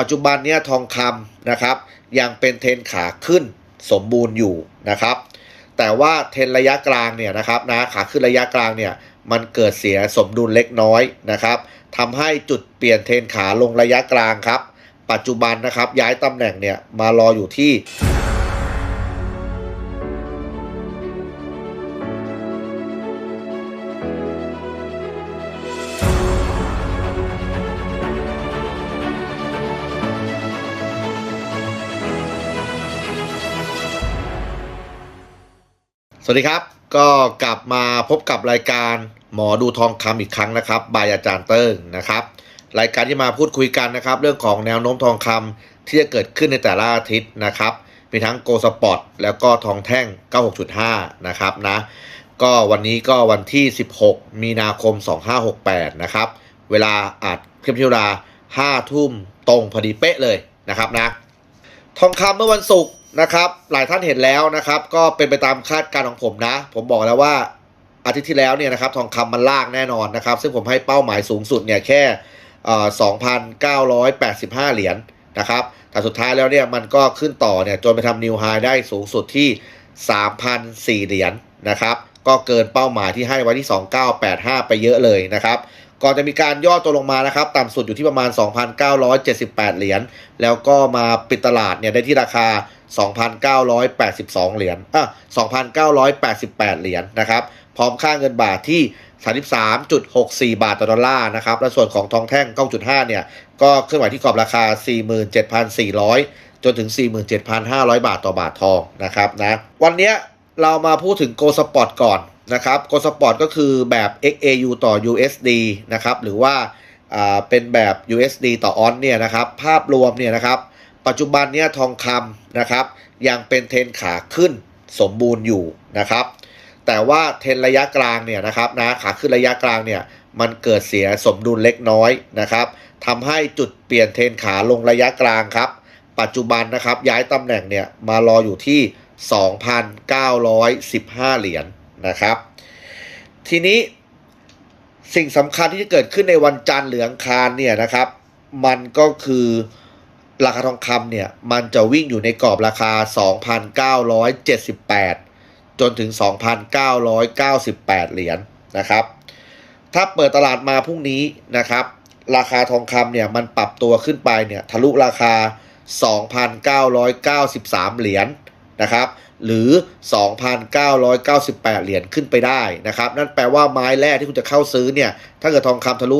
ปัจจุบันเนี่ยทองคำนะครับ ยังเป็นเทรนขาขึ้นสมบูรณ์อยู่นะครับ แต่ว่าเทรนระยะกลางเนี่ยนะครับนะขาขึ้นระยะกลางเนี่ยมันเกิดเสียสมดุลเล็กน้อยนะครับทำให้จุดเปลี่ยนเทรนขาลงระยะกลางครับ ปัจจุบันนะครับย้ายตำแหน่งเนี่ยมารออยู่ที่ วัสดีครับ ก็กลับมาพบกับรายการหมอดูทองคำอีกครั้งนะครับบายอาจารย์เติ้งนะครับ รายการที่มาพูดคุยกันนะครับ เรื่องของแนวโน้มทองคำที่จะเกิดขึ้นในแต่ละอาทิตย์นะครับมีทั้งโกลสปอร์ตแล้วก็ทองแท่ง 96.5 นะครับนะ ก็วันนี้ก็วันที่ 16 มีนาคม 2568 นะครับ เวลาอัดคลิปที่เวลา 5 ทุ่มตรงพอดีเป๊ะเลยนะครับนะ ทองคำเมื่อวันศุกร์ นะครับ หลายท่านเห็นแล้วนะครับ ก็เป็นไปตามคาดการณ์ของผมนะ ผมบอกแล้วว่าอาทิตย์ที่แล้วเนี่ยนะครับทองคำมันลากแน่นอนนะครับ ซึ่งผมให้เป้าหมายสูงสุดเนี่ยแค่เอ่อ2,985 เหรียญนะครับ แต่สุดท้ายแล้วเนี่ยมันก็ขึ้นต่อเนี่ยจนไปทำนิวไฮได้สูงสุดที่ 3,004 เหรียญนะครับ ก็เกินเป้าหมายที่ให้ไว้ที่ 2985 ไปเยอะเลยนะครับ ก่อนจะมีการย่อตัวลงมานะครับ ต่ำสุดอยู่ที่ประมาณ 2,978 เหรียญ แล้วก็มาปิดตลาดเนี่ยได้ที่ราคา 2,982 เหรียญอะ2,988 เหรียญนะครับ พร้อมค่าเงินบาทที่ 33.64 บาทต่อดอลลาร์นะครับ และส่วนของทองแท่ง 9.5 เนี่ย ก็เคลื่อนไหวที่กรอบราคา 47,400 จนถึง 47,500 บาทต่อบาททองนะครับนะ วันนี้เรามาพูดถึงโกสปอร์ตก่อนนะครับ โกสปอร์ตก็คือแบบ XAU ต่อ USD นะครับ หรือว่าอ่าเป็นแบบ USD ต่อออนเนี่ยนะครับ ภาพรวมเนี่ยนะครับ ปัจจุบันเนี่ยทองคำนะครับ ยังเป็นเทนขาขึ้นสมบูรณ์อยู่นะครับ แต่ว่าเทนระยะกลางเนี่ยนะครับนะขาขึ้นระยะกลางเนี่ยมันเกิดเสียสมดุลเล็กน้อยนะครับทำให้จุดเปลี่ยนเทนขาลงระยะกลางครับ ปัจจุบันนะครับย้ายตำแหน่งเนี่ยมารออยู่ที่ 2,915 เหรียญนะครับ ทีนี้สิ่งสำคัญที่จะเกิดขึ้นในวันจันทร์หรืองคารเนี่ยนะครับ มันก็คือ ราคาทองคำเนี่ย มันจะวิ่งอยู่ในกรอบราคา 2,978 จนถึง 2,998 เหรียญนะครับ ถ้าเปิดตลาดมาพรุ่งนี้นะครับ ราคาทองคำเนี่ย มันปรับตัวขึ้นไปเนี่ย ทะลุราคา 2,993 เหรียญนะครับ หรือ 2,998 เหรียญขึ้นไปได้นะครับ นั่นแปลว่าไม้แรกที่คุณจะเข้าซื้อเนี่ย ถ้าเกิดทองคำทะลุ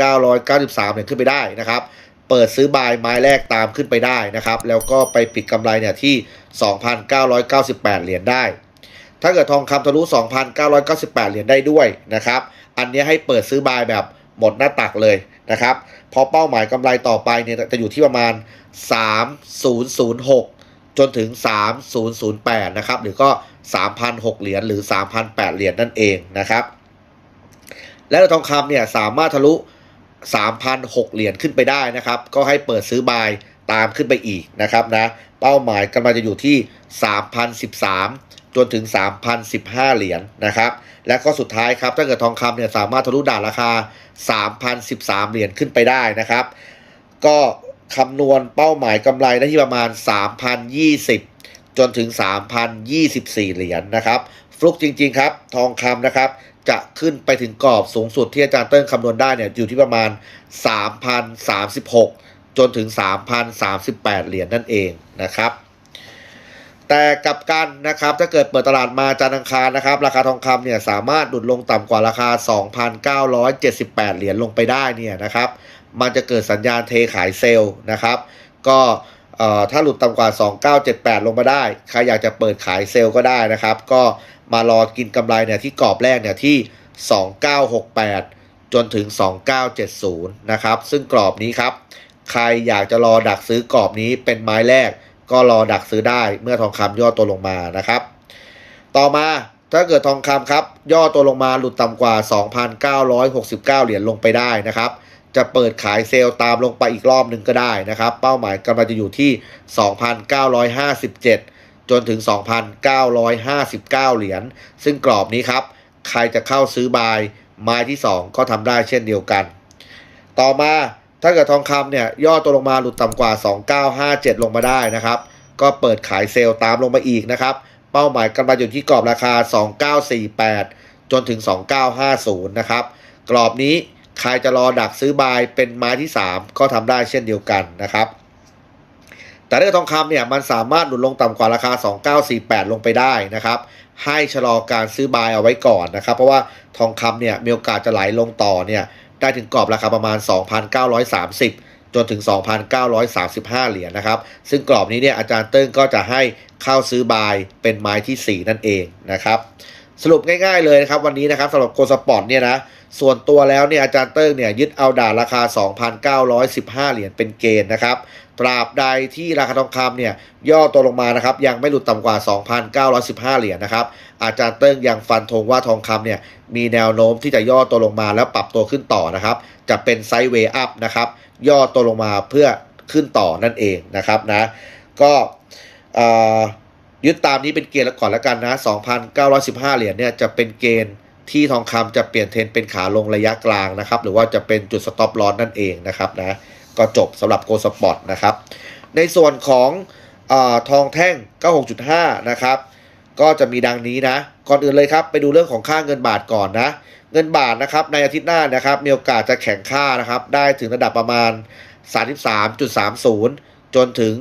2,993 เหรียญขึ้นไปได้นะครับ เปิดซื้อบายไม้แรกตามขึ้นไปได้นะครับ แล้วก็ไปปิดกำไรเนี่ยที่ 2,998 เหรียญได้ ถ้าเกิดทองคำทะลุ 2,998 เหรียญได้ด้วยนะครับ อันนี้ให้เปิดซื้อบายแบบหมดหน้าตักเลยนะครับพราะเป้าหมายกำไรต่อไปเนี่ยจะอยู่ที่ประมาณ 3006 จนถึง 3008 นะครับ หรือก็ 3,006 เหรียญหรือ 3,008 เหรียญนั่นเองนะครับ และทองคำเนี่ยสามารถทะลุ 3,006 เหรียญขึ้นไปได้นะครับ ก็ให้เปิดซื้อบายตามขึ้นไปอีกนะครับนะ เป้าหมายกำลังจะอยู่ที่ 3,013 จนถึง 3,015 เหรียญนะครับ และก็สุดท้ายครับ ถ้าเกิดทองคำเนี่ยสามารถทะลุด่านราคา 3,013 เหรียญขึ้นไปได้นะครับ ก็คำนวณเป้าหมายกำไรได้ที่ประมาณ 3,020 จนถึง 3,024 เหรียญนะครับฟลุกจริง ๆ ครับ ทองคำนะครับ จะขึ้นไปถึงกรอบสูงสุดที่อาจารย์เติ้งคำนวณได้เนี่ยอยู่ที่ประมาณ 3,036 จนถึง 3,038 เหรียญนั่นเองนะครับ แต่กับกันนะครับถ้าเกิดเปิดตลาดมาจันทร์อังคารนะครับ ราคาทองคำเนี่ยสามารถดุดลงต่ำกว่าราคา 2,978 เหรียญลงไปได้เนี่ยนะครับ มันจะเกิดสัญญาณเทขายเซลล์นะครับ ก็เอ่อถ้าหลุดต่ำกว่า 2978 ลงมาได้ ใครอยากจะเปิดขายเซลล์ก็ได้นะครับ ก็ มารอกินกำไรเนี่ยที่กรอบแรกเนี่ยที่ 2968 จนถึง 2970 นะครับ ซึ่งกรอบนี้ครับ ใครอยากจะรอดักซื้อกรอบนี้เป็นไม้แรก ก็รอดักซื้อได้เมื่อทองคำย่อตัวลงมานะครับ ต่อมาถ้าเกิดทองคำครับ ย่อตัวลงมาหลุดต่ำกว่า 2,969 เหรียญลงไปได้นะครับจะเปิดขายเซลล์ตามลงไปอีกรอบหนึ่งก็ได้นะครับ เป้าหมายกำลังจะอยู่ที่ 2,957 จนถึง 2,959 เหรียญ ซึ่งกรอบนี้ครับ ใครจะเข้าซื้อบายไม้ที่ 2 ก็ทำได้เช่นเดียวกัน ต่อมาถ้าเกิดทองคำเนี่ยย่อตัวลงมาหลุดต่ำกว่า 2957 ลงมาได้นะครับ ก็เปิดขายเซลล์ตามลงมาอีกนะครับ เป้าหมายกำไรอยู่ที่กรอบราคา 2948 จนถึง 2950 นะครับ กรอบนี้ใครจะรอดักซื้อบายเป็นไม้ที่ 3 ก็ทำได้เช่นเดียวกันนะครับ แต่ถ้าเกิดทองคำเนี่ยมันสามารถหลุดลงต่ำกว่าราคา 2948 ลงไปได้นะครับ ให้ชะลอการซื้อบายเอาไว้ก่อนนะครับ เพราะว่าทองคำเนี่ยมีโอกาสจะไหลลงต่อเนี่ยได้ถึงกรอบราคาประมาณ 2,930 จนถึง 2,935 เหรียญนะครับ ซึ่งกรอบนี้เนี่ยอาจารย์เติ้งก็จะให้เข้าซื้อบายเป็นไม้ที่ 4 นั่นเองนะครับสรุปง่ายๆเลยนะครับวันนี้นะครับสำหรับโกลสปอร์ตเนี่ยนะส่วนตัวแล้วเนี่ยอาจารย์เติ้งเนี่ยยึดเอาด่านราคา 2,915 เหรียญเป็นเกณฑ์นะครับ ตราบใดที่ราคาทองคำเนี่ยย่อตัวลงมานะครับยังไม่หลุดต่ำกว่า 2,915 เหรียญนะครับอาจารย์เติ้งยังฟันธงว่าทองคำเนี่ยมีแนวโน้มที่จะย่อตัวลงมาแล้วปรับตัวขึ้นต่อนะครับ จะเป็นไซด์เวย์อัพนะครับย่อตัวลงมาเพื่อขึ้นต่อนั่นเองนะครับนะก็ยึดตามนี้เป็นเกณฑ์แล้วก่อนแล้วกันนะ 2,915 เหรียญเนี่ยจะเป็นเกณฑ์ที่ทองคำจะเปลี่ยนเทรนเป็นขาลงระยะกลางนะครับ หรือว่าจะเป็นจุดสต็อปลอสนั่นเองนะครับนะ ก็จบสำหรับโกลสปอร์ตนะครับ ในส่วนของอทองแท่ง 96.5 นะครับ ก็จะมีดังนี้นะ ก่อนอื่นเลยครับ ไปดูเรื่องของค่าเงินบาทก่อนนะ เงินบาทนะครับในอาทิตย์หน้านะครับ มีโอกาสจะแข่งค่านะครับ ได้ถึงระดับประมาณ 33.30 จนถึง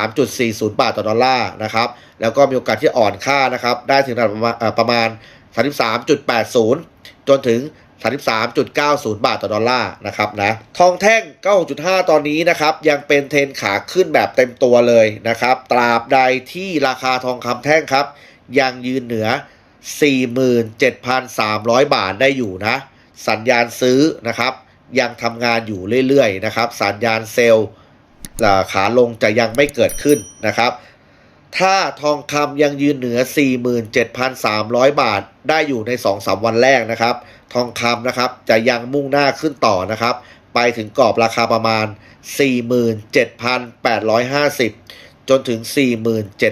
33.40 บาทต่อดอลลาร์นะครับ แล้วก็มีโอกาสที่อ่อนค่านะครับ ได้ถึงระดับประมาณประมาณ33.80 จนถึง 33.90 บาทต่อดอลลาร์นะครับนะทองแท่ง 96.5 ตอนนี้นะครับ ยังเป็นเทรนขาขึ้นแบบเต็มตัวเลยนะครับ ตราบใดที่ราคาทองคำแท่งครับ ยังยืนเหนือ 47,300 บาทได้อยู่นะ สัญญาณซื้อนะครับ ยังทำงานอยู่เรื่อยๆนะครับ สัญญาณเซลล์ขาลงจะยังไม่เกิดขึ้นนะครับ ถ้าทองคำยังยืนเหนือ 47,300 บาท ได้อยู่ใน 2-3 วันแรกนะครับ ทองคำนะครับจะยังมุ่งหน้าขึ้นต่อนะครับ ไปถึงกรอบราคาประมาณ 47,850 จนถึง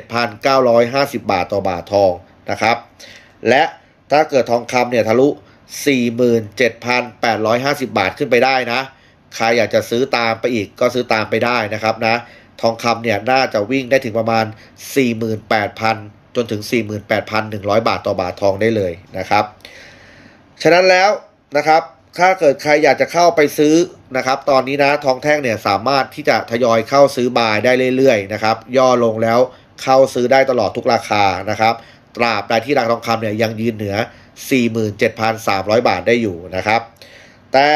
47,950 บาทต่อบาททองนะครับ และถ้าเกิดทองคำเนี่ยทะลุ 47,850 บาทขึ้นไปได้นะ ใครอยากจะซื้อตามไปอีกก็ซื้อตามไปได้นะครับนะ ทองคำเนี่ยน่าจะวิ่งได้ถึงประมาณ 48,000 จนถึง 48,100 บาทต่อบาททองได้เลยนะครับ ฉะนั้นแล้วนะครับ ถ้าเกิดใครอยากจะเข้าไปซื้อนะครับ ตอนนี้นะทองแท่งเนี่ยสามารถที่จะทยอยเข้าซื้อบายได้เรื่อยๆนะครับ ย่อลงแล้วเข้าซื้อได้ตลอดทุกราคานะครับ ตราบใดที่ราคาทองคำเนี่ยยังยืนเหนือ 47,300 บาทได้อยู่นะครับ แต่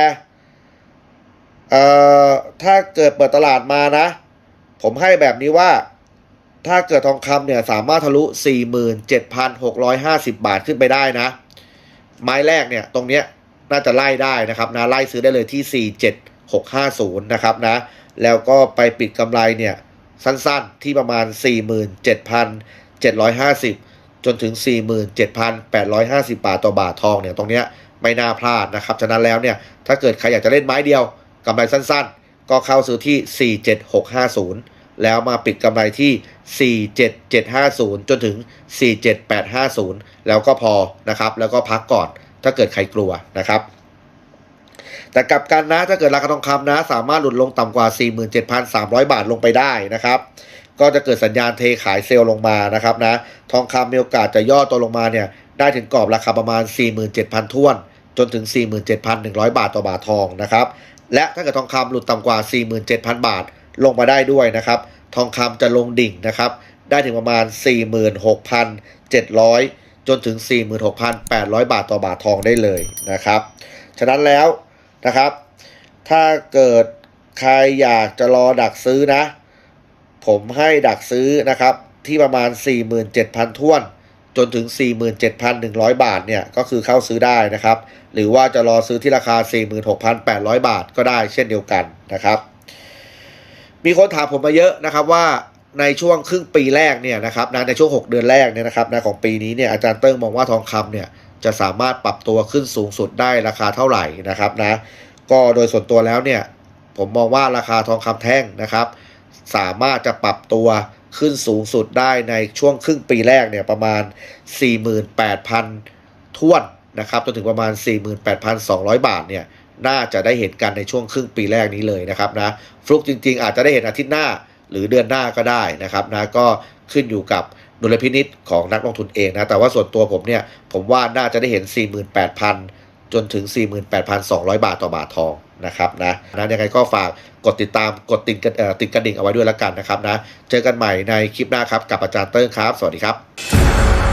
เอ่อถ้าเกิดเปิดตลาดมานะ ผมให้แบบนี้ว่า ถ้าเกิดทองคำเนี่ยสามารถทะลุ 47,650 บาทขึ้นไปได้นะ ไม้แรกเนี่ยตรงเนี้ยน่าจะไล่ได้นะครับนะไล่ซื้อได้เลยที่ 47650 นะครับนะ แล้วก็ไปปิดกำไรเนี่ยสั้นๆที่ประมาณ 47,750 จนถึง 47,850 บาทต่อบาททองเนี่ยตรงเนี้ยไม่น่าพลาดนะครับ ฉะนั้นแล้วเนี่ยถ้าเกิดใครอยากจะเล่นไม้เดียวกำไรสั้นๆ ก็เข้าซื้อที่ 47650 แล้วมาปิดกำไรที่ 47750 จนถึง 47850 แล้วก็พอนะครับ แล้วก็พักก่อนถ้าเกิดใครกลัวนะครับ แต่กลับกันนะถ้าเกิดราคาทองคำนะ สามารถหลุดลงต่ำกว่า 47,300 บาทลงไปได้นะครับก็จะเกิดสัญญาณเทขายเซลล์ลงมานะครับนะทองคำมีโอกาสจะย่อตัวลงมาเนี่ยได้ถึงกรอบราคาประมาณ 47,000ท้วน จนถึง 47,100 บาทต่อบาททองนะครับ และถ้าเกิดทองคำหลุดต่ำกว่า 47,000 บาทลงมาได้ด้วยนะครับ ทองคำจะลงดิ่งนะครับ ได้ถึงประมาณ 46,700 จนถึง 46,800 บาทต่อบาททองได้เลยนะครับ ฉะนั้นแล้วนะครับ ถ้าเกิดใครอยากจะรอดักซื้อนะ ผมให้ดักซื้อนะครับที่ประมาณ 47,000ท้วน จนถึง 47,100 บาทเนี่ยก็คือเข้าซื้อได้นะครับ หรือว่าจะรอซื้อที่ราคา 46,800 บาทก็ได้เช่นเดียวกันนะครับ มีคนถามผมมาเยอะนะครับว่าในช่วงครึ่งปีแรกเนี่ยนะครับนะในช่วง 6 เดือนแรกเนี่ยนะครับนะของปีนี้เนี่ยอาจารย์เติ้งมองว่าทองคำเนี่ยจะสามารถปรับตัวขึ้นสูงสุดได้ราคาเท่าไหร่นะครับนะก็โดยส่วนตัวแล้วเนี่ยผมมองว่าราคาทองคำแท่งนะครับ สามารถจะปรับตัว ขึ้นสูงสุดได้ในช่วงครึ่งปีแรกเนี่ยประมาณ 48,000ท้วนนะครับจนถึงประมาณ 48,200 บาทเนี่ยน่าจะได้เห็นกันในช่วงครึ่งปีแรกนี้เลยนะครับนะฟลุกจริงๆ อาจจะได้เห็นอาทิตย์หน้าหรือเดือนหน้าก็ได้นะครับนะก็ขึ้นอยู่กับดุลพินิษของนักลงทุนเองนะแต่ว่าส่วนตัวผมเนี่ยผมว่าน่าจะได้เห็น 48,000 จนถึง 48,200 บาทต่อบาททอง นะครับนะนะยังไงก็ฝากกดติดตามกดติดกระติดกระดิ่งเอาไว้ด้วยแล้วกันนะครับนะเจอกันใหม่ในคลิปหน้าครับกับอาจารย์เติ้งครับ สวัสดีครับ